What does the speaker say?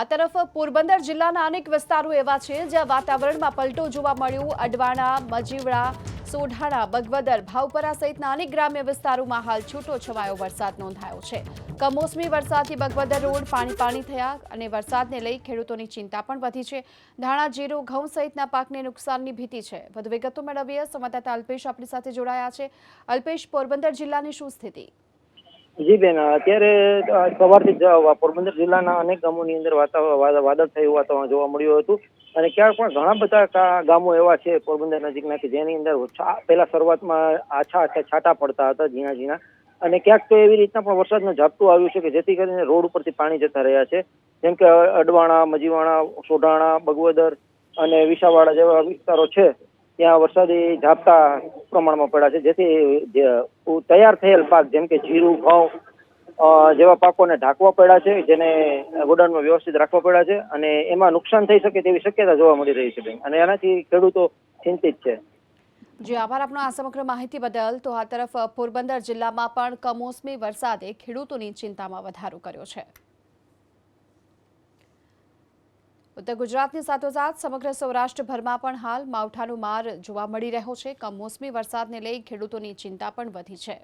આ તરફ પોરબંદર જિલ્લાના અનેક વિસ્તારો એવા છે જ્યાં વાતાવરણમાં પલટો જોવા મળ્યો. અડવાણા, મજીવડા, સોઢાણા, બગવદર, ભાવપરા સહિતના અનેક ગ્રામ્ય વિસ્તારોમાં હાલ છૂટો છવાયો વરસાદ નોંધાયો છે. કમોસમી વરસાદથી બગવદર રોડ પાણી પાણી થયા અને વરસાદને લઈ ખેડૂતોની ચિંતા પણ વધી છે. ધાણા, જીરું, ઘઉં સહિતના પાકને નુકસાનની ભીતિ છે. વધુ વિગતો મેળવીએ. સંવાદદાતા અલ્પેશ આપણી સાથે જોડાયા છે. અલ્પેશ, પોરબંદર જિલ્લાની શું સ્થિતિ? જી બેન, અત્યારે સવારથી જ પોરબંદર જિલ્લાના અનેક ગામોની અંદર વાદળ થયું વાતાવરણ જોવા મળ્યું હતું. અને ક્યાંક પણ ઘણા બધા ગામો એવા છે, પોરબંદર નજીકના, કે જેની અંદર પહેલા શરૂઆતમાં આછા આછા છાંટા પડતા હતા, ઝીણા ઝીણા. અને ક્યાંક તો એવી રીતના પણ વરસાદનું ઝાપટું આવ્યું છે કે જેથી કરીને રોડ ઉપરથી પાણી જતા રહ્યા છે. જેમ કે અડવાણા, મજીવાણા, સોઢાણા, બગવદર અને વિસાવાડા જેવા વિસ્તારો છે. ત્યાં વરસાદી ઝાપટા પ્રમાણમાં પડ્યા છે. જેથી તૈયાર થયેલ પાક, જેમ કે જીરું, ઘઉં જેવા પાકોને ઢાંકવા પડ્યા છે, જેને ગોડાઉનમાં વ્યવસ્થિત રાખવા પડ્યા છે અને એમાં નુકસાન થઈ શકે તેવી શક્યતા જોવા મળી રહી છે અને એનાથી ખેડૂતો ચિંતિત છે. જે, આભાર આપનો. આ સમગ્ર માહિતી બદલ તો આ તરફ પોરબંદર જિલ્લામાં પણ કમોસમી વરસાદે ખેડૂતોની ચિંતામાં વધારો કર્યો છે. ઉત્તર ગુજરાતની સાથોસાથ સમગ્ર સૌરાષ્ટ્રભરમાં પણ હાલ માવઠાનો માર જોવા મળી રહ્યો છે. કમોસમી વરસાદને લઈ ખેડૂતોની ચિંતા પણ વધી છે.